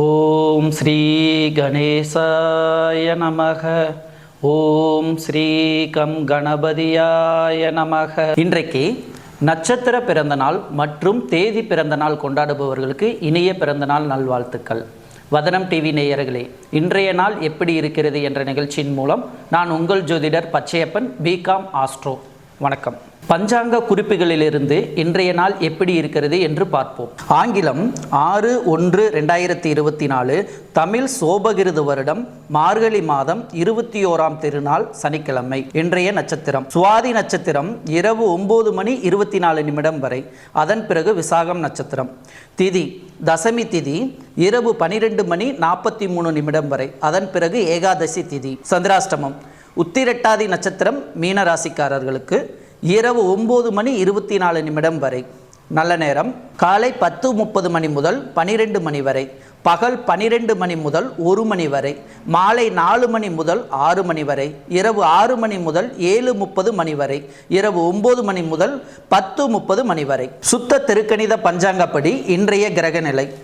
ஓம் ஸ்ரீ கணேசாய நமக. ஓம் ஸ்ரீ கம் கணபதியாய நமக. இன்றைக்கு நட்சத்திர பிறந்தநாள் மற்றும் தேதி பிறந்தநாள் கொண்டாடுபவர்களுக்கு இனிய பிறந்தநாள் நல்வாழ்த்துக்கள். வதனம் டிவி நேயர்களே இன்றைய நாள் எப்படி இருக்கிறது என்ற நிகழ்ச்சியின் மூலம் நான் உங்கள் ஜோதிடர் பச்சையப்பன் பிகாம் ஆஸ்ட்ரோ. வணக்கம். பஞ்சாங்க குறிப்புகளிலிருந்து இன்றைய நாள் எப்படி இருக்கிறது என்று பார்ப்போம். ஆங்கிலம் ஆறு ஒன்று ரெண்டாயிரத்தி இருபத்தி நாலு தமிழ் சோபகிருது வருடம் மார்கழி மாதம் இருபத்தி ஓராம் திருநாள் சனிக்கிழமை இன்றைய நட்சத்திரம். சுவாதி நட்சத்திரம் இரவு ஒன்பது மணி இருபத்தி நாலு நிமிடம் வரை அதன் பிறகு விசாகம் நட்சத்திரம். திதி தசமி திதி இரவு பனிரெண்டு மணி நாற்பத்தி மூணு நிமிடம் வரை அதன் பிறகு ஏகாதசி திதி. சந்திராஷ்டமம் உத்திரட்டாதி நட்சத்திரம் மீனராசிக்காரர்களுக்கு இரவு ஒம்பது மணி இருபத்தி நாலு நிமிடம் வரை. நல்ல நேரம். காலை பத்து முப்பது மணி முதல் பனிரெண்டு மணி வரை. பகல் பனிரெண்டு மணி முதல் ஒரு மணி வரை. மாலை நாலு மணி முதல் ஆறு மணி வரை. இரவு ஆறு மணி முதல் ஏழு முப்பது மணி வரை. இரவு ஒம்பது மணி முதல் பத்து முப்பது மணி வரை. சுத்த திருக்கணித பஞ்சாங்கப்படி இன்றைய கிரகநிலை.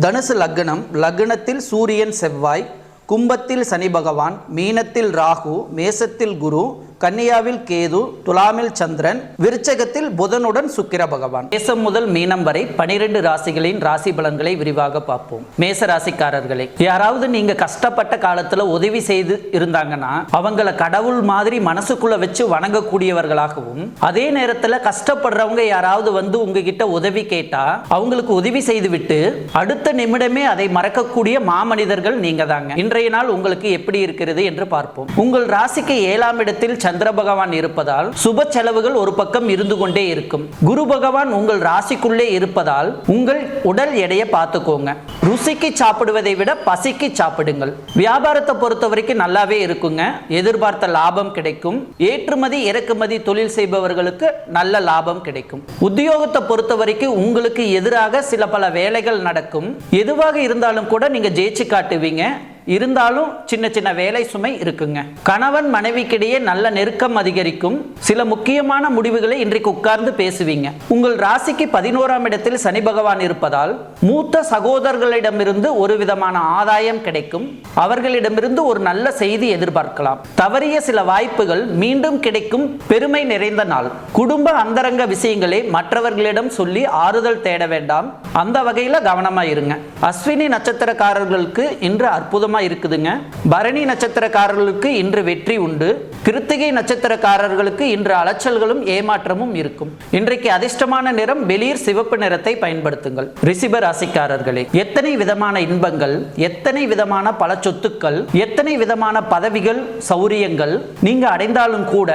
தனுசு லக்னம் லக்னத்தில் சூரியன் செவ்வாய் கும்பத்தில் சனி பகவான் மீனத்தில் ராகு மேசத்தில் குரு கன்னியாவில் கேது துலாமில் சந்திரன் விருச்சகத்தில் புதனுடன் சுக்கிர பகவான். மேசம் முதல் மீனம் வரை பனிரெண்டு ராசிகளின் ராசி பலன்களை விரிவாக பார்ப்போம். மேச ராசிக்காரர்களே யாராவது நீங்க கஷ்டப்பட்ட காலத்துல உதவி செய்து இருந்தாங்கன்னா அவங்கள கடவுள் மாதிரி மனசுக்குள்ள வச்சு வணங்கக்கூடியவர்களாகவும் அதே நேரத்துல கஷ்டப்படுறவங்க யாராவது வந்து உங்ககிட்ட உதவி கேட்டா அவங்களுக்கு உதவி செய்து விட்டு அடுத்த நிமிடமே அதை மறக்கக்கூடிய மாமனிதர்கள் நீங்க தாங்க இன்றைய நாள் உங்களுக்கு எப்படி இருக்கிறது என்று பார்ப்போம். உங்கள் ராசிக்கு ஏழாம் இடத்தில் சந்திர பகவான் இருப்பதால் சுப செலவுகள் ஒரு பக்கம் இருந்து கொண்டே இருக்கும். குரு பகவான் உங்கள் ராசிக்குள்ளே இருப்பதால் உங்கள் உடல் எடையை பார்த்துக்கோங்க. ருசிக்கு சாப்பிடுவதை விட பசிக்கு சாப்பிடுங்கள். வியாபாரத்தை பொறுத்த வரைக்கும் நல்லாவே இருக்குங்க. எதிர்பார்த்த லாபம் கிடைக்கும். ஏற்றுமதி இறக்குமதி தொழில் செய்பவர்களுக்கு நல்ல லாபம் கிடைக்கும். உத்தியோகத்தை பொறுத்த வரைக்கும் உங்களுக்கு எதிராக சில பல வேலைகள் நடக்கும். எதுவாக இருந்தாலும் கூட நீங்க ஜெயிச்சு காட்டுவீங்க. இருந்தாலும் சின்ன சின்ன வேலை சுமை இருக்குங்க. கணவன் மனைவிக்கிடையே நல்ல நெருக்கம் அதிகரிக்கும். சில முக்கியமான முடிவுகளை இன்றைக்கு உட்கார்ந்து பேசுவீங்க. உங்கள் ராசிக்கு பதினோராம் இடத்தில் சனி பகவான் இருப்பதால் மூத்த சகோதரர்களிடமிருந்து ஒரு விதமான ஆதாயம் கிடைக்கும். அவர்களிடமிருந்து ஒரு நல்ல செய்தி எதிர்பார்க்கலாம். தவறிய சில வாய்ப்புகள் மீண்டும் கிடைக்கும். பெருமை நிறைந்த நாள். குடும்ப அந்தரங்க விஷயங்களை மற்றவர்களிடம் சொல்லி ஆறுதல் தேட வேண்டாம். அந்த வகையில் கவனமா இருங்க. அஸ்வினி நட்சத்திரக்காரர்களுக்கு இன்று அற்புதமா இருக்குதுங்க. பரணி நட்சத்திரக்காரர்களுக்கு இன்று வெற்றி உண்டு. கிருத்திகை நட்சத்திரக்காரர்களுக்கு இன்று அலைச்சல்களும் ஏமாற்றமும் இருக்கும். இன்றைக்கு அதிர்ஷ்டமான நிறம் வெளிர் சிவப்பு நிறத்தை பயன்படுத்துங்கள். ரிசிப ராசிக்காரர்களே எத்தனை விதமான இன்பங்கள் எத்தனை விதமான பல சொத்துக்கள் எத்தனை விதமான பதவிகள் சௌரியங்கள் நீங்க அடைந்தாலும் கூட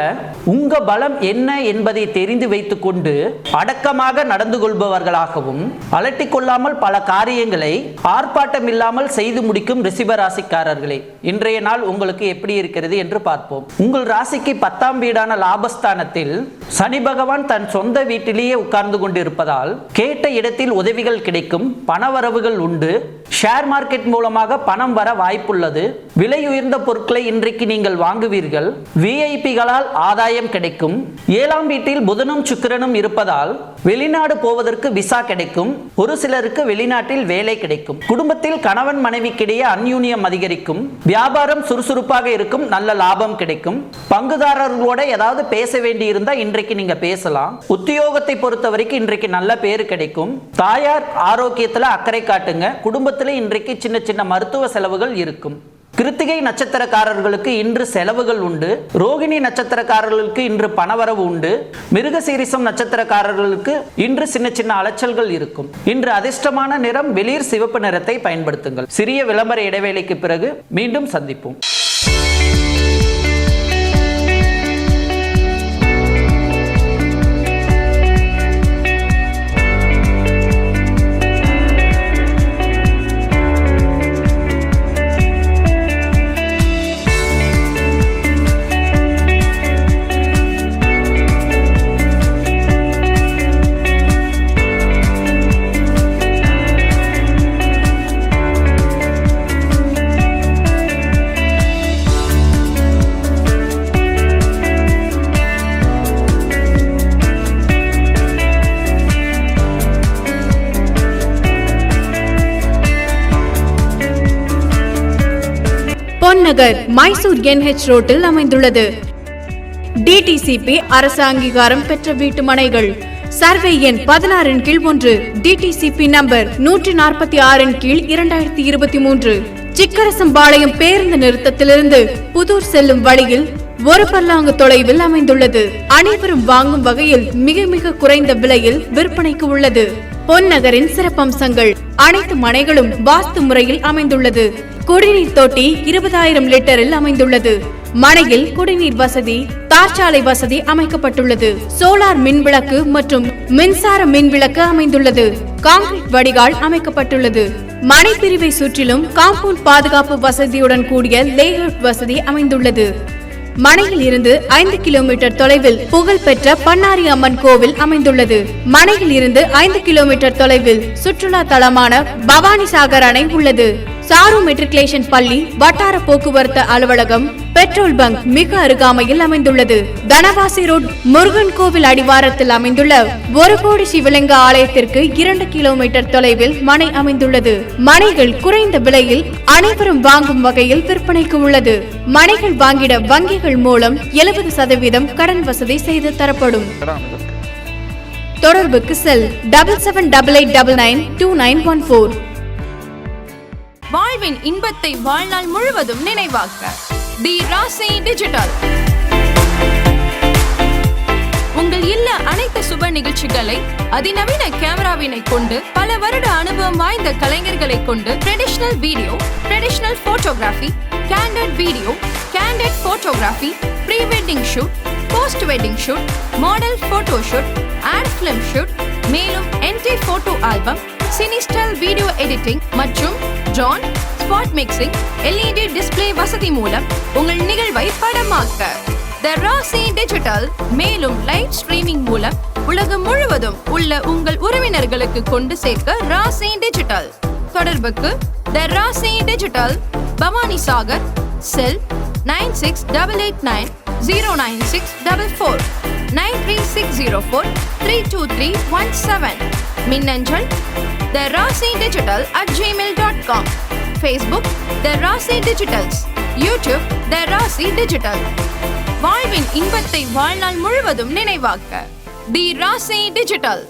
உங்க பலம் என்ன என்பதை தெரிந்து வைத்துக் கொண்டு அடக்கமாக நடந்து கொள்பவர்களாகவும் அலட்டிக் கொள்ளாமல் பல காரியங்களை ஆர்ப்பாட்டம் இல்லாமல் செய்து முடிக்கும் ரிஷிப ராசிக்காரர்களே இன்றைய நாள் உங்களுக்கு எப்படி இருக்கிறது என்று பார்ப்போம். உங்கள் ராசிக்கு பத்தாம் வீடான லாபஸ்தானத்தில் சனி பகவான் தன் சொந்த வீட்டிலேயே உட்கார்ந்து கொண்டிருப்பதால் கேட்ட இடத்தில் உதவிகள் கிடைக்கும் பணவரவுகள் உண்டு. ஷேர் மார்க்கெட் மூலமாக பணம் வர வாய்ப்புள்ளது. விலை உயர்ந்த பொருட்களை இன்றைக்கு நீங்கள் வாங்குவீர்கள். விஐபிகளால் ஆதாயம் கிடைக்கும். ஏழாம் வீட்டில் புதனும் சுக்கிரனும் இருப்பதால் வெளிநாடு போவதற்கு விசா கிடைக்கும். ஒரு சிலருக்கு வெளிநாட்டில் வேலை கிடைக்கும். குடும்பத்தில் கணவன் மனைவிக்கிடையே அந்யூனியம் அதிகரிக்கும் வியாபாரம் சுறுசுறுப்பாக இருக்கும் நல்ல லாபம் கிடைக்கும். பங்குதாரர்களோட ஏதாவது பேச வேண்டி இருந்தா இன்றைக்கு நீங்க பேசலாம். உத்தியோகத்தை பொறுத்த வரைக்கும் இன்றைக்கு நல்ல பேரு கிடைக்கும். தாயார் ஆரோக்கியத்துல அக்கறை காட்டுங்க. குடும்பத்துல இன்றைக்கு சின்ன சின்ன மருத்துவ செலவுகள் இருக்கும். கிருத்திகை நட்சத்திரக்காரர்களுக்கு இன்று செலவுகள் உண்டு. ரோகிணி நட்சத்திரக்காரர்களுக்கு இன்று பணவரவு உண்டு. மிருகசீரிசம் நட்சத்திரக்காரர்களுக்கு இன்று சின்ன சின்ன அலைச்சல்கள் இருக்கும். இன்று அதிர்ஷ்டமான நிறம் வெளிர் சிவப்பு நிறத்தை பயன்படுத்துங்கள். சிறிய விளம்பர இடைவேளைக்கு பிறகு மீண்டும் சந்திப்போம். நகர் மைசூர் என்ஹெச் ரோட்டில் அமைந்துள்ளது. டிடிசிபி அரசு அங்கீகாரம் பெற்ற வீட்டு மனைகள். சர்வே எண் பதினாறின் கீழ் ஒன்று டிடிசிபி நம்பர் நூற்றி நாற்பத்தி ஆறின் கீழ் இரண்டாயிரத்தி இருபத்தி மூன்று. சிக்கரசம்பாளையம் பேருந்து நிறுத்தத்திலிருந்து புதூர் செல்லும் வழியில் ஒரு பல்லாங்கு தொலைவில் அமைந்துள்ளது. அனைவரும் வாங்கும் வகையில் மிக மிக குறைந்த விலையில் விற்பனைக்கு உள்ளது. பொன்னகரின் சிறப்பம்சங்கள். அனைத்து மனைகளும் வாஸ்து முறையில் அமைந்துள்ளது. குடிநீர் தொட்டி இருபதாயிரம் லிட்டரில் அமைந்துள்ளது. மனையில் குடிநீர் வசதி தார்ச்சாலை வசதி அமைக்கப்பட்டுள்ளது. சோலார் மின் விளக்கு மற்றும் மின்சார மின் விளக்கு அமைந்துள்ளது. காங்கிரீட் வடிகால் அமைக்கப்பட்டுள்ளது. மனை பிரிவை சுற்றிலும் காம்பவுண்ட் பாதுகாப்பு வசதியுடன் கூடிய லேஅவுட் வசதி அமைந்துள்ளது. மனையில் இருந்து ஐந்து கிலோமீட்டர் தொலைவில் புகழ்பெற்ற பண்ணாரி அம்மன் கோவில் அமைந்துள்ளது. மனையில் இருந்து ஐந்து கிலோமீட்டர் தொலைவில் சுற்றுலா தலமான பவானி சாகர் அணை உள்ளது. சாரு மெட்ரிகுலேஷன் பள்ளி வட்டார போக்குவரத்து அலுவலகம் பெட்ரோல் பங்க் மிக அருகாமையில் அமைந்துள்ளது. தனவாசி ரோட் முருகன் கோவில் அடிவாரத்தில் அமைந்துள்ள ஒரு கோடி சிவலிங்க ஆலயத்திற்கு இரண்டு கிலோமீட்டர் தொலைவில் மனை அமைந்துள்ளது. மனைகள் குறைந்த விலையில் அனைவரும் வாங்கும் வகையில் விற்பனைக்கு உள்ளது. மனைகள் வாங்கிட வங்கிகள் மூலம் எழுபது சதவீதம் கடன் வசதி செய்து தரப்படும். தொடர்புக்கு cell double seven double eight double nine two nine one four வாழ்வின் இன்பத்தை வாழ்நாள் முழுவதும் நினைவாக்க. தி ராசி டிஜிட்டல். உங்கள் இல்ல அனைத்து சுப நிகழ்ச்சிகளை அதிநவீன கேமராவினை கொண்டு பல வருட அனுபவம் வாய்ந்த கலைஞர்களை கொண்டு traditional video traditional photography candid video candid photography pre wedding shoot post wedding shoot model photo shoot ad film shoot மேலும் என்டி போட்டோ ஆல்பம் சினிஸ்டல் வீடியோ எடிட்டிங் மற்றும் ஜான் ஸ்பாட் மிக்சிங் எல்இடி டிஸ்ப்ளே வசதி மூலம் உங்கள் நிகழ்வை படமாக்க. த ராசி டிஜிட்டல் மேலும் லைவ் ஸ்ட்ரீமிங் மூலம் உலகம் முழுவதும் உள்ள உங்கள் உறவினர்களுக்கு கொண்டு சேர்க்க ராசி டிஜிட்டல் தொடர்புக்கு the Rasi digital Bhavani Sagar cell nine six double eight nine zero nine six double four nine three six zero four three two three one seven மின்னஞ்சல் the Rasi digital at Gmail dot com Facebook the Rasi digitals YouTube த ராசி digital வாழ்வின் இன்பத்தை வாழ்நாள் முழுவதும் நினைவாக்க. தி ராசி digital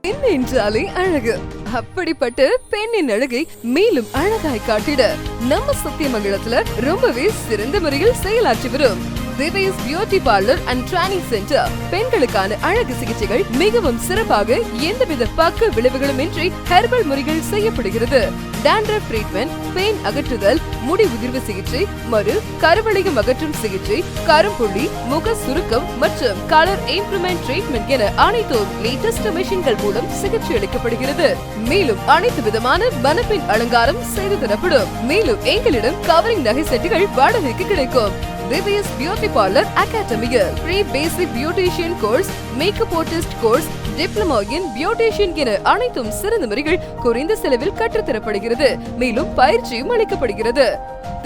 பெண் என்றாலே அழகு. அப்படிப்பட்ட பெண்ணின் அழகை மேலும் அழகாய் காட்டிட நம்ம சத்தியமங்கலத்துல ரொம்பவே சிறந்த முறையில் செயலாற்றி வரும். திவேஸ் beauty parlour and training centre. பெண்களுக்கான அழகு சிகிச்சைகள் மிகவும் சிறப்பாக எந்தவித பக்க விளைவுகளும் இன்றி ஹெர்பல் முறைகள் செய்யப்படுகிறது. dandruff ட்ரீட்மெண்ட் பெயின் அகற்றுதல் முடி உதிர்வு சிகிச்சை மறு கருவளையம் அகற்றும் சிகிச்சை கரும்புள்ளி முக சுருக்கம் மற்றும் கலர் இம்ப்ரூவ்மெண்ட் ட்ரீட்மெண்ட் என அனைத்தும் லேட்டஸ்ட் மிஷின்கள் மூலம் சிகிச்சை அளிக்கப்படுகிறது. மேலும் அனைத்து விதமான மனப்பின் அலங்காரம் செய்து தரப்படும். மேலும் எங்களிடம் கவரிங் நகை செட்டுகள் வாடகைக்கு கிடைக்கும். திவ்யஸ் பியூட்டி பார்லர் அகாடமியில் free basic beautician course makeup artist course diploma in beautician என அனைத்தும் சிறந்த முறைகள் குறைந்த செலவில் கற்றுத்தரப்படுகிறது. மேலும் பயிற்சியும் அளிக்கப்படுகிறது.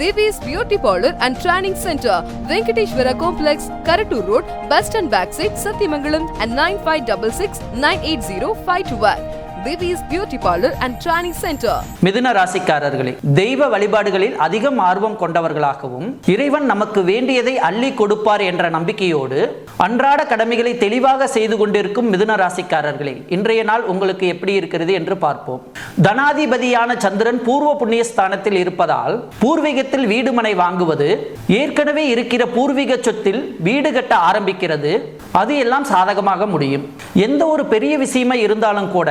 Devi's beauty parlour and training centre Venkateswara complex Karattur road bus stand back side Sathyamangalam and nine five double six nine eight zero five two one திவிஸ் beauty parlour and training centre மிதுன ராசிக்காரர்களே தெய்வ வழிபாடுகளில் அதிகம் ஆர்வம் கொண்டவர்களாகவும் இறைவன் நமக்கு வேண்டியதை அள்ளி கொடுப்பார் என்ற நம்பிக்கையோடு அன்றாட கடமைகளை தெளிவாக செய்து கொண்டிருக்கும் மிதுன ராசிக்காரர்களே இன்றைய நாள் உங்களுக்கு எப்படி இருக்கிறது என்று பார்ப்போம். தனாதிபதியான சந்திரன் பூர்வ புண்ணிய ஸ்தானத்தில் இருப்பதால் பூர்வீகத்தில் வீடுமனை வாங்குவது ஏற்கனவே இருக்கிற பூர்வீக சொத்தில் வீடு கட்ட ஆரம்பிக்கிறது அது எல்லாம் சாதகமாக முடியும். எந்த ஒரு பெரிய விஷயமா இருந்தாலும் கூட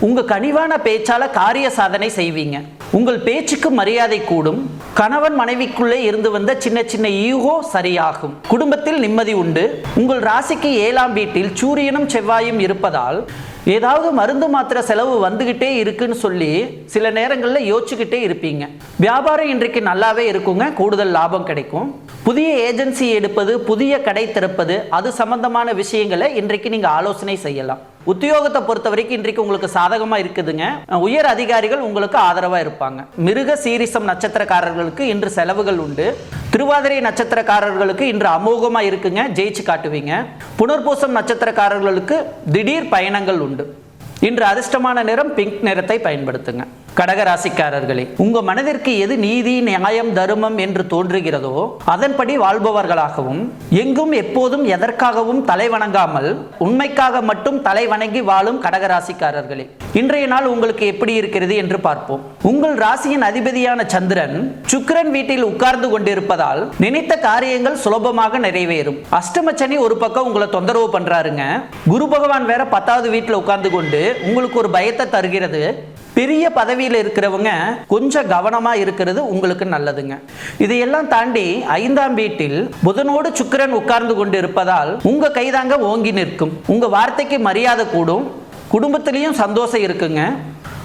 உங்க கனிவான பேச்சால காரிய சாதனை செய்வீங்க. உங்கள் பேச்சுக்கு மரியாதை கூடும். கணவன் மனைவிக்குள்ளே இருந்து வந்த சின்ன சின்ன ஈகோ சரியாகும். குடும்பத்தில் நிம்மதி உண்டு. உங்கள் ராசிக்கு ஏழாம் வீட்டில் சூரியனும் செவ்வாயும் இருப்பதால் ஏதாவது மருந்து மாத்திர செலவு வந்துகிட்டே இருக்குன்னு சொல்லி சில நேரங்களில் யோசிச்சுக்கிட்டே இருப்பீங்க. வியாபாரம் இன்றைக்கு நல்லாவே இருக்குங்க. கூடுதல் லாபம் கிடைக்கும். புதிய ஏஜென்சி எடுப்பது புதிய கடை திறப்பது அது சம்பந்தமான விஷயங்களை இன்றைக்கு நீங்கள் ஆலோசனை செய்யலாம். உத்தியோகத்தை பொறுத்த வரைக்கும் இன்றைக்கு உங்களுக்கு சாதகமா இருக்குதுங்க. உயர் அதிகாரிகள் உங்களுக்கு ஆதரவா இருப்பாங்க. மிருக சீரிசம் நட்சத்திரக்காரர்களுக்கு இன்று செலவுகள் உண்டு. திருவாதிரை நட்சத்திரக்காரர்களுக்கு இன்று அமோகமா இருக்குங்க ஜெயிச்சு காட்டுவீங்க. புனர்பூசம் நட்சத்திரக்காரர்களுக்கு திடீர் பயணங்கள் உண்டு. இன்று அதிர்ஷ்டமான நிறம் பிங்க் நிறத்தை பயன்படுத்துங்க. கடகராசிக்காரர்களே உங்க மனதிற்கு எது நீதி நியாயம் தர்மம் என்று தோன்றுகிறதோ அதன்படி வாழ்பவர்களாகவும் எங்கும் எப்போதும் எதற்காகவும் தலை வணங்காமல் உண்மைக்காக மட்டும் தலை வணங்கி வாழும் கடகராசிக்காரர்களே இன்றைய நாள் உங்களுக்கு எப்படி இருக்கிறது என்று பார்ப்போம். உங்கள் ராசியின் அதிபதியான சந்திரன் சுக்கிரன் வீட்டில் உட்கார்ந்து கொண்டிருப்பதால் நினைத்த காரியங்கள் சுலபமாக நிறைவேறும். அஷ்டமச்சனி ஒரு பக்கம் உங்களை தொந்தரவு பண்றாருங்க. குரு பகவான் வேற பத்தாவது வீட்டில் உட்கார்ந்து கொண்டு உங்களுக்கு ஒரு பயத்தை தருகிறது. பெரிய பதவியில் இருக்கிறவங்க கொஞ்சம் கவனமாக இருக்கிறது உங்களுக்கு நல்லதுங்க. இதையெல்லாம் தாண்டி ஐந்தாம் வீட்டில் புதனோடு சுக்கிரன் உட்கார்ந்து கொண்டு இருப்பதால் உங்கள் கைதாங்க ஓங்கி நிற்கும். உங்கள் வார்த்தைக்கு மரியாதை கூடும். குடும்பத்திலையும் சந்தோஷம் இருக்குங்க.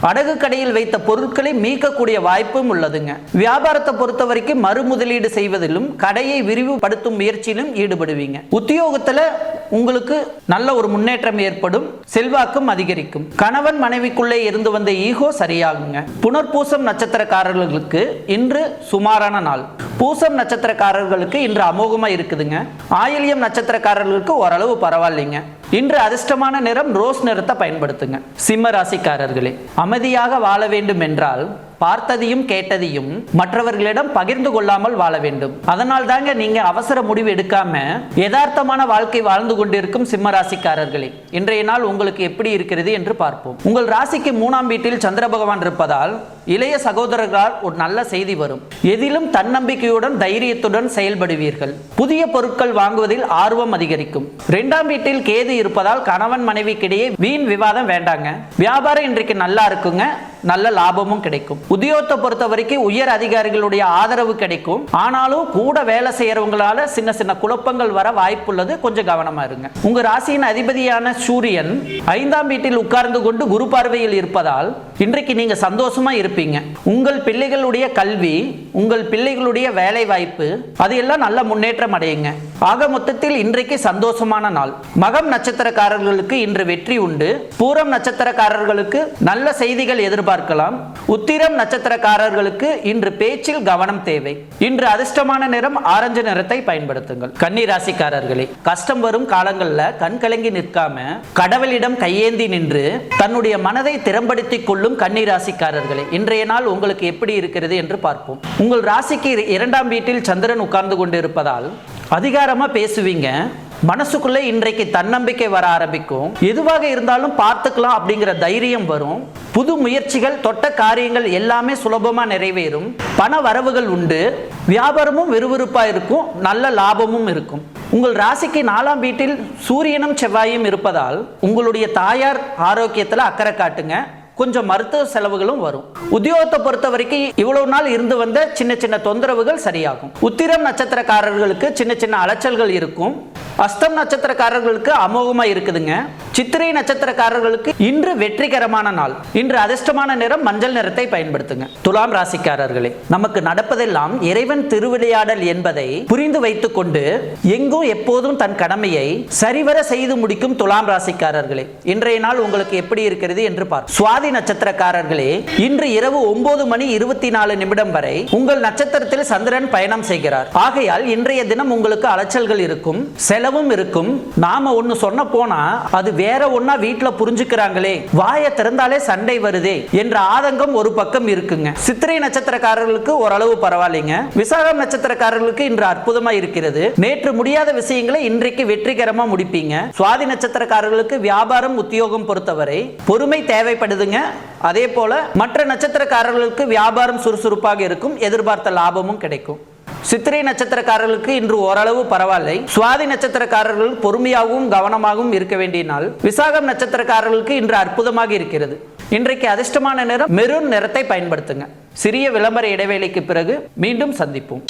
அடகு கடையில் வைத்த பொருட்களை மீட்கக்கூடிய வாய்ப்பும் உள்ளதுங்க. வியாபாரத்தை பொறுத்த வரைக்கும் மறு முதலீடு செய்வதிலும் கடையை விரிவுபடுத்தும் முயற்சியிலும் ஈடுபடுவீங்க. உத்தியோகத்துல உங்களுக்கு நல்ல ஒரு முன்னேற்றம் ஏற்படும் செல்வாக்கும் அதிகரிக்கும். கணவன் மனைவிக்குள்ளே இருந்து வந்த ஈகோ சரியாகுங்க. புனர்பூசம் நட்சத்திரக்காரர்களுக்கு இன்று சுமாரான நாள். பூசம் நட்சத்திரக்காரர்களுக்கு இன்று அமோகமா இருக்குதுங்க. ஆயில்யம் நட்சத்திரக்காரர்களுக்கு ஓரளவு பரவாயில்லைங்க. இன்று அதிர்ஷ்டமான நிறம் ரோஸ் நிறத்தை பயன்படுத்துங்க. சிம்ம ராசிக்காரர்களே அமைதியாக வாழ வேண்டும் என்றால் பார்த்ததையும் கேட்டதையும் மற்றவர்களிடம் பகிர்ந்து கொள்ளாமல் வாழ வேண்டும். அதனால் தாங்க நீங்க அவசர முடிவு எடுக்காம யதார்த்தமான வாழ்க்கை வாழ்ந்து கொண்டிருக்கும் சிம்ம ராசிக்காரர்களே இன்றைய நாள் உங்களுக்கு எப்படி இருக்கிறது என்று பார்ப்போம். உங்கள் ராசிக்கு மூணாம் வீட்டில் சந்திர பகவான் இருப்பதால் இளைய சகோதரர்களால் ஒரு நல்ல செய்தி வரும். எதிலும் தன்னம்பிக்கையுடன் தைரியத்துடன் செயல்படுவீர்கள். புதிய பொருட்கள் வாங்குவதில் ஆர்வம் அதிகரிக்கும். இரண்டாம் வீட்டில் கேது இருப்பதால் கணவன் மனைவிக்கிடையே வீண் விவாதம் வேண்டாங்க. வியாபாரம் இன்றைக்கு நல்லா இருக்குங்க. நல்ல லாபமும் கிடைக்கும். உத்தியோகத்தை பொறுத்த வரைக்கும் உயர் அதிகாரிகளுடைய ஆதரவு கிடைக்கும். ஆனாலும் கூட வேலை செய்யறவங்களால சின்ன சின்ன குழப்பங்கள் வர வாய்ப்புள்ளது. கொஞ்சம் கவனமா இருங்க. உங்க ராசியின் அதிபதியான சூரியன் ஐந்தாம் வீட்டில் உட்கார்ந்து கொண்டு குரு பார்வையில் இருப்பதால் இன்றைக்கு நீங்க சந்தோஷமா இருப்பீங்க. உங்கள் பிள்ளைகளுடைய கல்வி உங்கள் பிள்ளைகளுடைய வேலை வாய்ப்பு அது எல்லாம் நல்ல முன்னேற்றம் அடையுங்க. ஆக மொத்தத்தில் இன்றைக்கு சந்தோஷமான நாள். மகம் நட்சத்திரக்காரர்களுக்கு இன்று வெற்றி உண்டு. பூரம் நட்சத்திரக்காரர்களுக்கு நல்ல செய்திகள் எதிர்பார்க்கலாம். உத்திரம் நட்சத்திரக்காரர்களுக்கு இன்று பேச்சில் கவனம் தேவை. இன்று அதிர்ஷ்டமான நிறம் ஆரஞ்சு நிறத்தை பயன்படுத்துங்கள். கன்னி ராசிக்காரர்களே கஷ்டம் வரும் காலங்களில் கண் கலங்கி நிற்காம கடவுளிடம் கையேந்தி நின்று தன்னுடைய மனதை திறம்படுத்திக் கொள்ளும் கன்னிராசிக்காரர்களே இன்றைய நாள் உங்களுக்கு எப்படி இருக்கிறது என்று பார்ப்போம். உங்கள் ராசிக்கு இரண்டாம் வீட்டில் சந்திரன் உட்கார்ந்து கொண்டு இருப்பதால் அதிகாரமா பேசுவீங்க. மனசுக்குள்ளே இன்றைக்கு தன்னம்பிக்கை வர ஆரம்பிக்கும். எதுவாக இருந்தாலும் பார்த்துக்கலாம் அப்படிங்கிற தைரியம் வரும். புது முயற்சிகள் தொட்ட காரியங்கள் எல்லாமே சுலபமா நிறைவேறும். பண வரவுகள் உண்டு. வியாபாரமும் விறுவிறுப்பா இருக்கும். நல்ல லாபமும் இருக்கும். உங்கள் ராசிக்கு நாலாம் வீட்டில் சூரியனும் செவ்வாயும் இருப்பதால் உங்களுடைய தாயார் ஆரோக்கியத்தில் அக்கறை காட்டுங்க. கொஞ்சம் மருத்துவ செலவுகளும் வரும். உத்தியோகத்தை பொறுத்த வரைக்கும் இவ்வளவு நாள் இருந்து வந்த சின்ன சின்ன தொந்தரவுகள் சரியாகும். உத்திரம் நட்சத்திரக்காரர்களுக்கு சின்ன சின்ன அலைச்சல்கள் இருக்கும். அஸ்தம் நட்சத்திரக்காரர்களுக்கு அமோகமா இருக்குதுங்க. சித்திரை நட்சத்திரக்காரர்களுக்கு இன்று வெற்றிகரமான நாள். இன்று அதிர்ஷ்டமான நிறம் மஞ்சள் நிறத்தை பயன்படுத்துங்க. துலாம் ராசிக்காரர்களே நமக்கு நடப்பதெல்லாம் இறைவன் திருவிளையாடல் என்பதை புரிந்து வைத்துக் கொண்டு எங்கும் எப்போதும் தன் கடமையை சரிவர செய்து முடிக்கும் துலாம் ராசிக்காரர்களே இன்றைய நாள் உங்களுக்கு எப்படி இருக்கிறது என்று பார் சுவாதி நட்சத்திரக்காரர்களே இன்று இரவு ஒன்பது மணி இருபத்தி நாலு நிமிடம் வரை உங்கள் நட்சத்திரத்தில் சந்திரன் பயணம் செய்கிறார். ஆகையால் இன்றைய தினம் உங்களுக்கு அலைச்சல்கள் இருக்கும் செலவும் இருக்கும். நாம ஒண்ணு சொன்ன போனா அது வேற ஒன்னா வீட்டுல புரிஞ்சுக்கிறாங்களே வாயை திறந்தாலே சண்டை வருதே என்ற ஆதங்கம் ஒரு பக்கம் இருக்குங்க. சித்திரை நட்சத்திரக்காரர்களுக்கு ஓரளவு பரவாயில்லைங்க. விசாகம் நட்சத்திரக்காரர்களுக்கு இன்று அற்புதமா இருக்கிறது. நேற்று முடியாத விஷயங்களை இன்றைக்கு வெற்றிகரமா முடிப்பீங்க. சுவாதி நட்சத்திரக்காரர்களுக்கு வியாபாரம் உத்தியோகம் பொறுத்தவரை பொறுமை தேவைப்படுதுங்க. அதே போல மற்ற நட்சத்திரக்காரர்களுக்கு வியாபாரம் சுறுசுறுப்பாக இருக்கும் எதிர்பார்த்த லாபமும் கிடைக்கும். சித்திரை நட்சத்திரக்காரர்களுக்கு இன்று ஓரளவு பரவாயில்லை. சுவாதி நட்சத்திரக்காரர்கள் பொறுமையாகவும் கவனமாகவும் இருக்க வேண்டிய நாள். விசாகம் நட்சத்திரக்காரர்களுக்கு இன்று அற்புதமாக இருக்கிறது. இன்றைக்கு அதிர்ஷ்டமான நிறம் மெரூன் நிறத்தை பயன்படுத்துங்க. சிறிய விளம்பர இடைவேளைக்கு பிறகு மீண்டும் சந்திப்போம்.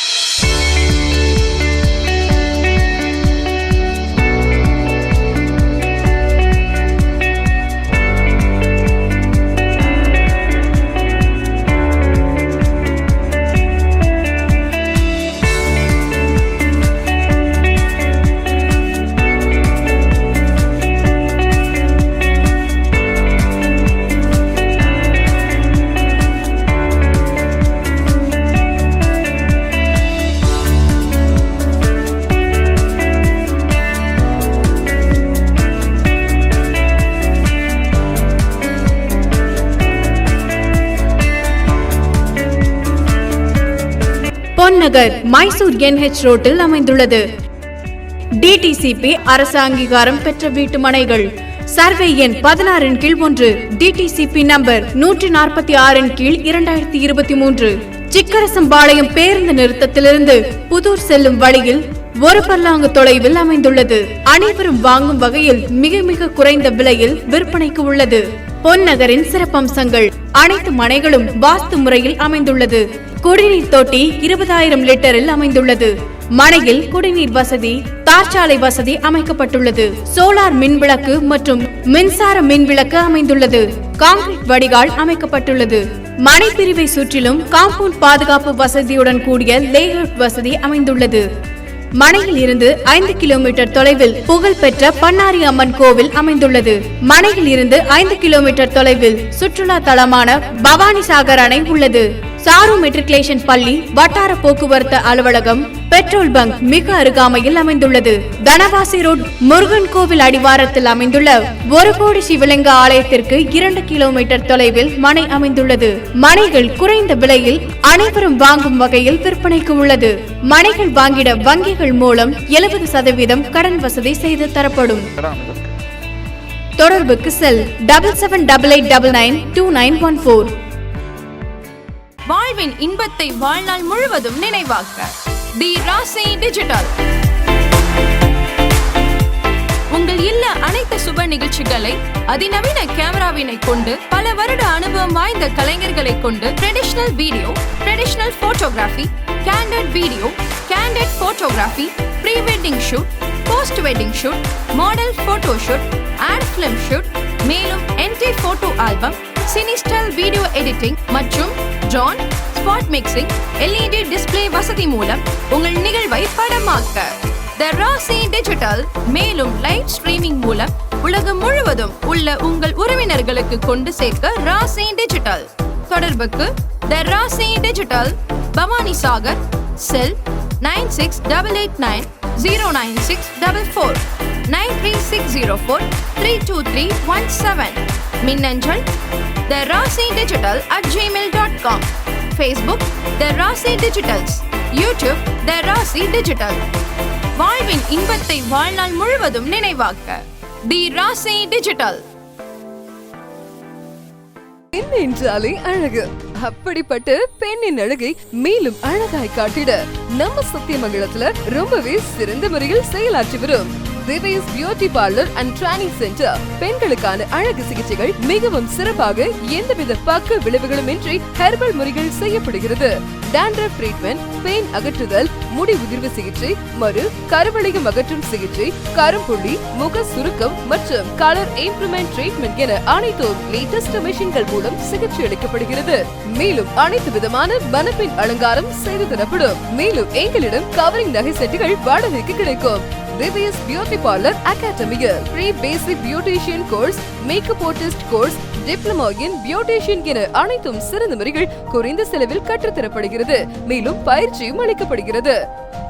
பொன்னகர் மைசூர் என்ஹெச் ரோட்டில் அமைந்துள்ளது. டிடிசிபி அரசு அங்கீகாரம் பெற்ற வீட்டு மனைகள் சர்வே எண் பதினாறின் கீழ் ஒன்று டிடிசிபி நம்பர் நூற்றி நாற்பத்தி ஆறின் கீழ் இரண்டாயிரத்தி இருபத்தி மூன்று. சிக்கரசம்பாளையம் பேருந்து நிறுத்தத்திலிருந்து புதூர் செல்லும் வழியில் ஒரு பல்லாங்கு தொலைவில் அமைந்துள்ளது. அனைவரும் வாங்கும் வகையில் மிக மிக குறைந்த விலையில் விற்பனைக்கு உள்ளது. பொன்னகரின் சிறப்பம்சங்கள் அனைத்து மனைகளும் வாஸ்து முறையில் அமைந்துள்ளது. குடிநீர் தொட்டி இருபதாயிரம் லிட்டரில் அமைந்துள்ளது. மனையில் குடிநீர் வசதி தார்ச்சாலை வசதி அமைக்கப்பட்டுள்ளது. சோலார் மின் விளக்கு மற்றும் மின்சார மின் விளக்கு அமைந்துள்ளது. காங்கிரீட் வடிகால் அமைக்கப்பட்டுள்ளது. மனை பிரிவை சுற்றிலும் காம்பவுண்ட் பாதுகாப்பு வசதியுடன் கூடிய லேஅவுட் வசதி அமைந்துள்ளது. மனையில் இருந்து ஐந்து கிலோமீட்டர் தொலைவில் புகழ்பெற்ற பண்ணாரி அம்மன் கோவில் அமைந்துள்ளது. மனையில் இருந்து ஐந்து கிலோமீட்டர் தொலைவில் சுற்றுலா தலமான பவானி சாகர் அணை உள்ளது. சாரு மெட்ரிகுலேஷன் பள்ளி வட்டார போக்குவரத்து அலுவலகம் பெட்ரோல் பங்க் மிக அருகாமையில் அமைந்துள்ளது. தனவாசி ரோட் முருகன் கோவில் அடிவாரத்தில் அமைந்துள்ள ஒரு கோடி சிவலிங்க ஆலயத்திற்கு இரண்டு கிலோமீட்டர் தொலைவில் மனை அமைந்துள்ளது. மனைகள் குறைந்த விலையில் அனைவரும் வாங்கும் வகையில் விற்பனைக்கு உள்ளது. மனைகள் வாங்கிட வங்கிகள் மூலம் எழுபது சதவீதம் கடன் வசதி செய்து தரப்படும். தொடர்புக்கு cell double seven double eight double nine two nine one four வாழ்வின் இன்பத்தை வாழ்நாள் முழுவதும் நினைவாக்க. தி ராசி டிஜிட்டல் உங்கள் இல்ல அனைத்து சுப நிகழ்ச்சிகளை அதிநவீன கேமராவினை கொண்டு பல வருட அனுபவம் வாய்ந்த கலைஞர்களை கொண்டு traditional video traditional photography candid video candid photography pre wedding shoot post wedding shoot model photo shoot ad film shoot மேலும் என்டி போட்டோ ஆல்பம் சினிஸ்டல் வீடியோ எடிட்டிங் மற்றும் drone spot mixing LED display வசதி மூலம் உங்கள் நிகழ்வை படமாக்க. த ராசி டிஜிட்டல் மேலும் லைவ் ஸ்ட்ரீமிங் மூலம் உலகம் முழுவதும் உள்ள உங்கள் உறவினர்களுக்கு கொண்டு சேர்க்க ராசி டிஜிட்டல் தொடர்புக்கு the Rasi digital Bhavani Sagar cell nine six double eight nine zero nine six double four nine three zero four three two three one seven மின்னஞ்சல் the Rasi digital at Gmail dot com Facebook the Rasi digitals YouTube த ராசி digital வாழ்வின் இன்பத்தை வாழ்நாள் முழுவதும் நினைவாக்க தி ராசி digital பெண் என்றாலே அழகு. அப்படிப்பட்ட பெண்ணின் அழகை மேலும் அழகாய் காட்டிட நம்ம சத்தியமங்கலத்துல ரொம்பவே சிறந்த முறையில் செயலாற்றி வரும். திவேஸ் beauty parlour and training centre. பெண்களுக்கான அழகு சிகிச்சைகள் மிகவும் சிறப்பாக எந்தவித பக்க விளைவுகளும் இன்றி ஹெர்பல் முறைகள் செய்யப்படுகிறது. டேண்ட்ரப் ட்ரீட்மெண்ட் பெயின் அகற்றுதல் முடி உதிர்வு சிகிச்சை மறு கருவளையம் அகற்றும் சிகிச்சை கரும்புள்ளி முக சுருக்கம் மற்றும் கலர் இம்ப்ரூவ்மெண்ட் ட்ரீட்மெண்ட் என அனைத்தும் லேட்டஸ்ட் மிஷின்கள் மூலம் சிகிச்சை அளிக்கப்படுகிறது. மேலும் அனைத்து விதமான மனப்பின் அலங்காரம் செய்து தரப்படும். மேலும் எங்களிடம் கவரிங் நகை செட்டுகள் வாடகைக்கு கிடைக்கும். ரிவியஸ் பியூட்டி பார்லர் அகாடமியில் free basic beautician course makeup artist course diploma in beautician என அனைத்தும் சிறந்த முறைகள் குறைந்த செலவில் கற்றுத்தரப்படுகிறது. மேலும் பயிற்சியும் அளிக்கப்படுகிறது.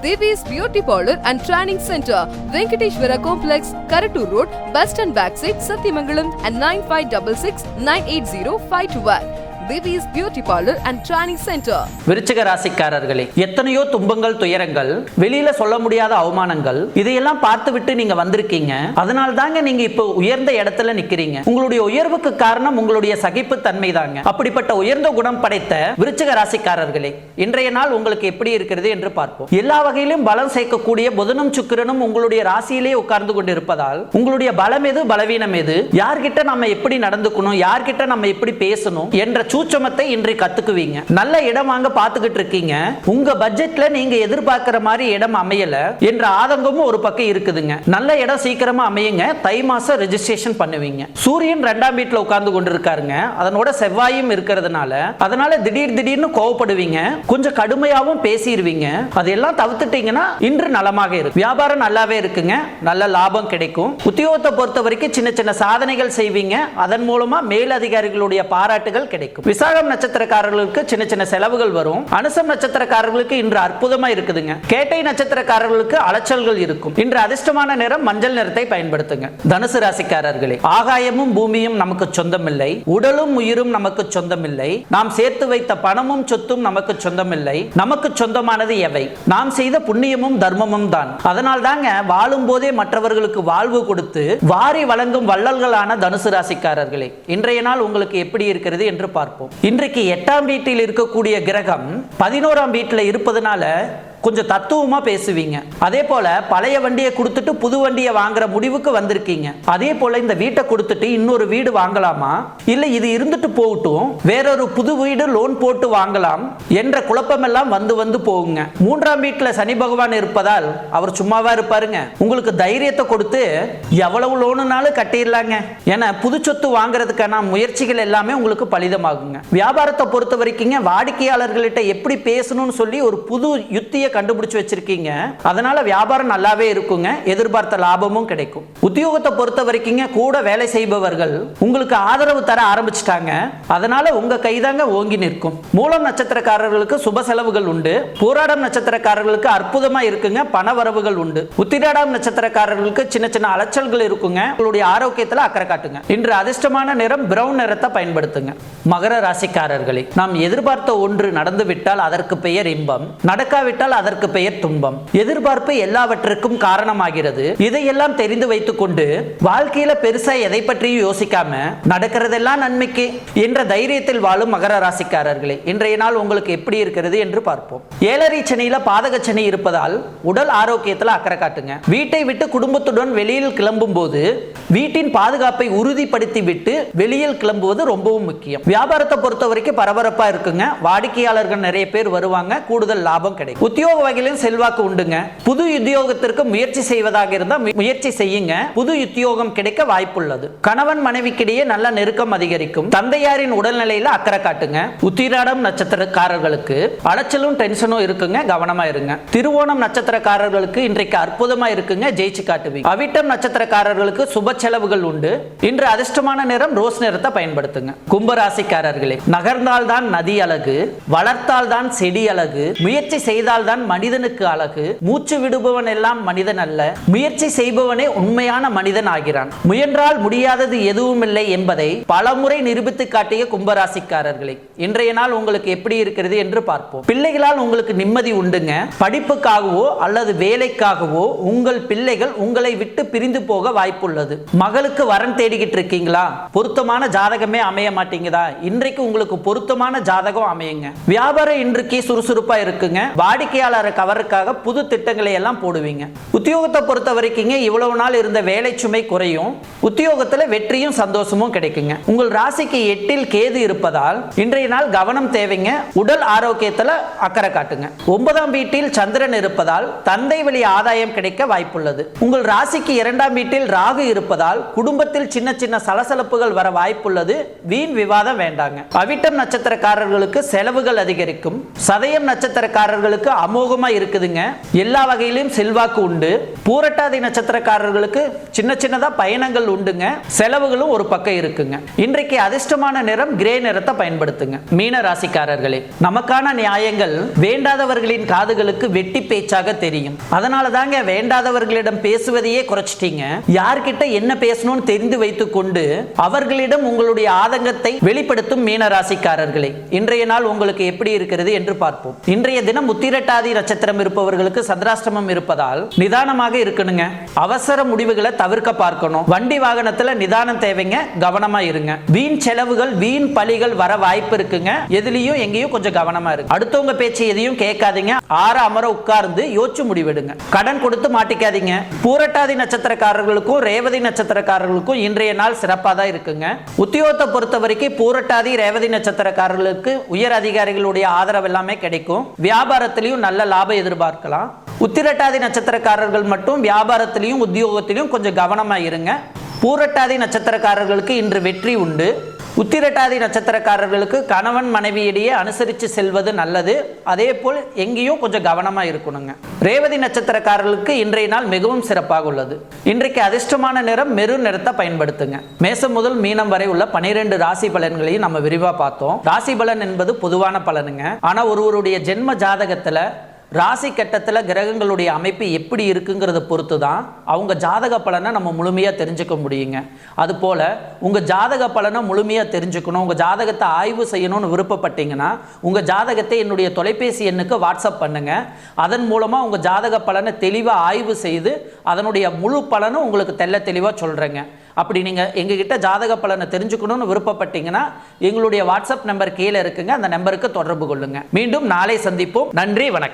Devi's beauty parlour and training centre Venkateswara complex Karattur road bus stand back side Sathyamangalam and nine five double six nine eight zero five two one Devi's beauty parlour and training centre விருச்சிக ராசிக்காரர்களே எத்தனையோ துன்பங்கள் துயரங்கள் வெளியில சொல்ல முடியாத அவமானங்கள் இதையெல்லாம் பார்த்து விட்டு நீங்க வந்திருக்கீங்க. அதனால தாங்க நீங்க இப்போ உயர்ந்த இடத்துல நிக்கிறீங்க. உங்களுடைய உயர்வுக்கு காரணம் உங்களுடைய சகிப்பு தன்மை தாங்க அப்படிப்பட்ட உயர்ந்த குணம் படைத்த விருச்சிக ராசிக்காரர்களே இன்றைய நாள் உங்களுக்கு எப்படி இருக்கிறது என்று பார்ப்போம். எல்லா வகையிலும் பலம் சேர்க்கக்கூடிய புதனும் சுக்கிரனும் உங்களுடைய ராசியிலே உட்கார்ந்து கொண்டிருப்பதால் உங்களுடைய பலம் எது பலவீனம் எது யார்கிட்ட நம்ம எப்படி நடந்துக்கணும் யார்கிட்ட நம்ம எப்படி பேசணும் என்ற சூட்சமத்தை இன்று கத்துக்குவீங்க. நல்ல இடம் வாங்க பார்த்துக்கிட்டு இருக்கீங்க. உங்க பட்ஜெட்ல நீங்க எதிர்பார்க்கிற மாதிரி இடம் அமையல என்ற ஆதங்கமும் ஒரு பக்கம் இருக்குதுங்க. நல்ல இடம் சீக்கிரமா அமையுங்க. தை மாசம் ரெஜிஸ்ட்ரேஷன் பண்ணுவீங்க. சூரியன் ரெண்டாம் வீட்டுல உட்கார்ந்து கொண்டு இருக்காருங்க அதனோட செவ்வாயும் இருக்கிறதுனால அதனால திடீர் திடீர்னு கோவப்படுவீங்க. கொஞ்சம் கடுமையாவும் பேசிடுவீங்க அதெல்லாம் தவிர்த்துட்டீங்கன்னா இன்று நலமாக இருக்கும் வியாபாரம் நல்லாவே இருக்குங்க. நல்ல லாபம் கிடைக்கும். உத்தியோகத்தை பொறுத்த வரைக்கும் சின்ன சின்ன சாதனைகள் செய்வீங்க. அதன் மூலமா மேலதிகாரிகளுடைய பாராட்டுகள் கிடைக்கும். விசாகம் நட்சத்திரக்காரர்களுக்கு சின்ன சின்ன செலவுகள் வரும். அனுசம் நட்சத்திரக்காரர்களுக்கு இன்று அற்புதமா இருக்குதுங்க. கேட்டை நட்சத்திரக்காரர்களுக்கு அலைச்சல்கள் இருக்கும். இன்று அதிர்ஷ்டமான நிறம் மஞ்சள் நிறத்தை பயன்படுத்துங்க. தனுசு ராசிக்காரர்களே ஆகாயமும் பூமியும் நமக்கு சொந்தமில்லை. உடலும் உயிரும் நமக்கு சொந்தமில்லை. நாம் சேர்த்து வைத்த பணமும் சொத்தும் நமக்கு சொந்தமில்லை. நமக்கு சொந்தமானது எவை? நாம் செய்த புண்ணியமும் தர்மமும் தான். அதனால் தாங்க வாழும் போதே மற்றவர்களுக்கு வாழ்வு கொடுத்து வாரி வழங்கும் வள்ளல்களான தனுசு ராசிக்காரர்களே இன்றைய நாள் உங்களுக்கு எப்படி இருக்கிறது என்று பார்ப்போம். இன்றைக்கு எட்டாம் வீட்டில் இருக்கக்கூடிய கிரகம் பதினோராம் வீட்டில் இருப்பதனால கொஞ்சம் தத்துவமா பேசுவீங்க. அதே போல பழைய வண்டியை கொடுத்துட்டு புது வண்டியை வாங்குற முடிவுக்கு வந்திருக்கீங்க. அதே போல இந்த வீட்டை கொடுத்துட்டு இன்னொரு வீடு வாங்கலாமா? இல்ல இது இருந்துட்டு போகட்டும் வேறொரு புது வீடு லோன் போட்டு வாங்கலாம் என்ற குழப்பமெல்லாம் வந்து வந்து போகுங்க. மூன்றாம் வீட்டுல சனி பகவான் இருப்பதால் அவர் சும்மாவா இருப்பாருங்க. உங்களுக்கு தைரியத்தை கொடுத்து எவ்வளவு லோனுனாலும் கட்டிடலாங்க. ஏன்னா புது சொத்து வாங்குறதுக்கான முயற்சிகள் எல்லாமே உங்களுக்கு பலிதமாகுங்க. வியாபாரத்தை பொறுத்த வரைக்கும் வாடிக்கையாளர்கள்ட்ட எப்படி பேசணும்னு சொல்லி ஒரு புது யுத்தியை வழியை கண்டுபிடிச்சு வச்சிருக்கீங்க. அதனால வியாபாரம் நல்லாவே இருக்குங்க. எதிர்பார்த்த லாபமும் கிடைக்கும். உத்தியோகத்தை பொறுத்த வரைக்கும் கூட வேலை செய்பவர்கள் உங்களுக்கு ஆதரவு தர ஆரம்பிச்சிட்டாங்க. அதனால உங்க கைதாங்க ஓங்கி நிற்கும். மூலம் நட்சத்திரக்காரர்களுக்கு சுப செலவுகள் உண்டு. போராடம் நட்சத்திரக்காரர்களுக்கு அற்புதமா இருக்குங்க. பண வரவுகள் உண்டு. உத்திராடம் நட்சத்திரக்காரர்களுக்கு சின்ன சின்ன அலைச்சல்கள் இருக்குங்க. உங்களுடைய ஆரோக்கியத்துல அக்கறை காட்டுங்க. இன்று அதிர்ஷ்டமான நிறம் பிரவுன் நிறத்தை பயன்படுத்துங்க. மகர ராசிக்காரர்களே நாம் எதிர்பார்த்த ஒன்று நடந்து விட்டால் அதற்கு பெயர் இன்பம். நடக்காவிட்டால் அதற்கு பெயர் துன்பம். எதிர்பார்ப்பு எல்லாவற்றிற்கும் காரணமாகிறது. இதையெல்லாம் தெரிந்து வைத்துக் கொண்டு வாழ்க்கையில பெருசா எதை பற்றியும் யோசிக்காம நடக்கிறதெல்லாம் நன்மைக்கு என்ற தைரியத்தில் வாழும் மகர ராசிக்காரர்களே இன்றைய நாள் உங்களுக்கு எப்படி இருக்கிறது என்று பார்ப்போம். ஏழரை சனியில பாதக சனி இருப்பதால் உடல் ஆரோக்கியத்துல அக்கறை காட்டுங்க. வீட்டை விட்டு குடும்பத்துடன் வெளியில் கிளம்பும் போது வீட்டின் பாதுகாப்பை உறுதிப்படுத்தி விட்டு வெளியில் கிளம்புவது ரொம்பவும் முக்கியம். வியாபாரத்தை பொறுத்த வரைக்கும் பரபரப்பா இருக்குங்க. வாடிக்கையாளர்கள் நிறைய பேர் வருவாங்க. கூடுதல் லாபம் கிடைக்கும். உத்தியோக உத்தியோக வகையிலும் செல்வாக்கு உண்டுங்க. புது உத்தியோகத்திற்கு முயற்சி செய்வதாக இருந்தால் முயற்சி செய்யுங்க. புது உத்தியோகம் கிடைக்க வாய்ப்புள்ளது. கணவன் மனைவிக்கிடையே நல்ல நெருக்கம் அதிகரிக்கும். தந்தையாரின் உடல்நிலையில அக்கறை காட்டுங்க. உத்திராடம் நட்சத்திரக்காரர்களுக்கு அலைச்சலும் டென்ஷனும் இருக்குங்க. கவனமா இருங்க. திருவோணம் நட்சத்திரக்காரர்களுக்கு இன்றைக்கு அற்புதமா இருக்குங்க. ஜெயிச்சு காட்டுவீங்க. அவிட்டம் நட்சத்திரக்காரர்களுக்கு சுப செலவுகள் உண்டு. இன்று அதிர்ஷ்டமான நிறம் ரோஸ் நிறத்தை பயன்படுத்துங்க. கும்பராசிக்காரர்களே நகர்ந்தால்தான் நதி அழகு வளர்த்தால்தான் செடி அழகு முயற்சி செய்தால்தான் தான் மனிதனுக்கு அழகு மூச்சு விடுபவன் எல்லாம் மனிதன் அல்ல முயற்சி செய்பவனே உண்மையான மனிதன் ஆகிறான். முயன்றால் முடியாதது எதுவும் இல்லை என்பதை பலமுறை நிரூபித்து காட்டிய கும்பராசிக்காரர்களே இன்றைய நாள் உங்களுக்கு எப்படி இருக்கிறது என்று பார்ப்போம். பிள்ளைகளால் உங்களுக்கு நிம்மதி உண்டுங்க படிப்புக்காகவோ அல்லது வேலைக்காகவோ உங்கள் பிள்ளைகள் உங்களை விட்டு பிரிந்து போக வாய்ப்புள்ளது. மகளுக்கு வரன் தேடிக்கிட்டு இருக்கீங்களா? பொருத்தமான ஜாதகமே அமைய மாட்டேங்குதா? இன்றைக்கு உங்களுக்கு பொருத்தமான ஜாதகம் அமையுங்க. வியாபாரம் இன்றைக்கு சுறுசுறுப்பா இருக்குங்க. வாடிக்கையா கவருக்காக புது திட்டங்களை எல்லாம் போடுவீங்க. உத்தியோகத்தை பொறுத்த வரைக்குங்க இவ்வளவு நாள் இருந்த வேலை சுமை குறையும். உத்தியோகத்துல வெற்றியும் சந்தோஷமும் கிடைக்குங்க. உங்கள் ராசிக்கு எட்டில் கேது இருப்பதால் இன்றைய நாள் கவனம் தேவைங்க. உடல் ஆரோக்கியத்துல அக்கறை காட்டுங்க. ஒன்பதாம் வீட்டில் சந்திரன் இருப்பதால் தந்தை வழி ஆதாயம் கிடைக்க வாய்ப்புள்ளது. உங்கள் ராசிக்கு இரண்டாம் வீட்டில் ராகு இருப்பதால் குடும்பத்தில் சின்ன சின்ன சலசலப்புகள் வர வாய்ப்புள்ளது. வீண் விவாதம் வேண்டாங்க. பவிட்டம் நட்சத்திரக்காரர்களுக்கு செலவுகள் அதிகரிக்கும். சதயம் நட்சத்திரக்காரர்களுக்கு அமோகமா இருக்குதுங்க. எல்லா வகையிலும் செல்வாக்கு உண்டு. பூரட்டாதி நட்சத்திரக்காரர்களுக்கு சின்ன சின்னதா பயணங்கள் உண்டுங்க. செலவுகளும் ஒரு பக்கம் இருக்குங்க. இன்றைக்கு அதிர்ஷ்டமான நிறம் கிரே நிறத்தை பயன்படுத்துங்க. மீன ராசிக்காரர்களே நமக்கான நியாயங்கள் வேண்டாதவர்களின் காதுகளுக்கு வெட்டி பேச்சாக தெரியும். அதனால தாங்க வேண்டாதவர்களிடம் பேசுவதையே குறைச்சிட்டீங்க. யார்கிட்ட என்ன பேசணும்னு தெரிந்து வைத்துக் கொண்டு அவர்களிடம் உங்களுடைய ஆதங்கத்தை வெளிப்படுத்தும் மீன ராசிக்காரர்களே இன்றைய நாள் உங்களுக்கு எப்படி இருக்கிறது என்று பார்ப்போம். இன்றைய தினம் முத்திரட்டா உத்திரட்டாதி நட்சத்திரம் இருப்பவர்களுக்கு சந்திராஷ்டிரமம் இருப்பதால் நிதானமாக இருக்கணுங்க. அவசர முடிவுகளை தவிர்க்க பார்க்கணும். வண்டி வாகனத்துல நிதானம் தேவைங்க கவனமா இருங்க. வீண் செலவுகள் வீண் பலிகள் வர வாய்ப்பு இருக்குங்க. எதுலயும் எங்கேயும் கொஞ்சம் கவனமா இருக்கு. அடுத்தவங்க பேச்சு எதையும் கேட்காதீங்க. ஆற அமர உட்கார்ந்து யோசிச்சு முடிவெடுங்க. கடன் கொடுத்து மாட்டிக்காதீங்க. பூரட்டாதி நட்சத்திரக்காரர்களுக்கும் ரேவதி நட்சத்திரக்காரர்களுக்கும் இன்றைய நாள் சிறப்பாக தான் இருக்குங்க. உத்தியோகத்தை பொறுத்த வரைக்கும் பூரட்டாதி ரேவதி நட்சத்திரக்காரர்களுக்கு உயர் அதிகாரிகளுடைய ஆதரவு எல்லாமே கிடைக்கும். வியாபாரத்திலையும் நல்ல லாபம் எதிர்பார்க்கலாம். உத்திரட்டாதி நட்சத்திரக்காரர்கள் மட்டும் வியாபாரத்திலையும் உத்தியோகத்திலையும் கொஞ்சம் கவனமா இருங்க. பூரட்டாதி நட்சத்திரக்காரர்களுக்கு இன்று வெற்றி உண்டு. உத்திரட்டாதி நட்சத்திரக்காரர்களுக்கு கணவன் மனைவியிடையே அனுசரித்து செல்வது நல்லது. அதே போல் எங்கேயும் கொஞ்சம் கவனமாக இருக்கணுங்க. ரேவதி நட்சத்திரக்காரர்களுக்கு இன்றைய நாள் மிகவும் சிறப்பாக உள்ளது. இன்றைக்கு அதிர்ஷ்டமான நிறம் மெரு நிறத்தை பயன்படுத்துங்க. மேசம் முதல் மீனம் வரை உள்ள பனிரெண்டு ராசி பலன்களையும் நம்ம விரிவாக பார்த்தோம். ராசி பலன் என்பது பொதுவான பலனுங்க. ஆனால் ஒருவருடைய ஜென்ம ஜாதகத்தில் ராசி கட்டத்தில் கிரகங்களுடைய அமைப்பு எப்படி இருக்குங்கிறத பொறுத்து தான் அவங்க ஜாதக பலனை நம்ம முழுமையாக தெரிஞ்சுக்க முடியுங்க. அதுபோல் உங்கள் ஜாதக பலனை முழுமையாக தெரிஞ்சுக்கணும். உங்கள் ஜாதகத்தை ஆய்வு செய்யணும்னு விருப்பப்பட்டீங்கன்னா உங்கள் ஜாதகத்தை என்னுடைய தொலைபேசி எண்ணுக்கு வாட்ஸ்அப் பண்ணுங்கள் அதன் மூலமாக உங்கள் ஜாதக பலனை தெளிவாக ஆய்வு செய்து அதனுடைய முழு பலனும் உங்களுக்கு தெள்ள தெளிவாக சொல்கிறேங்க அப்படி நீங்கள் எங்ககிட்ட ஜாதக பலனை தெரிஞ்சுக்கணும்னு விருப்பப்பட்டீங்கன்னா எங்களுடைய வாட்ஸ்அப் நம்பர் கீழே இருக்குங்க. அந்த நம்பருக்கு தொடர்பு கொள்ளுங்க. மீண்டும் நாளை சந்திப்போம். நன்றி வணக்கம்.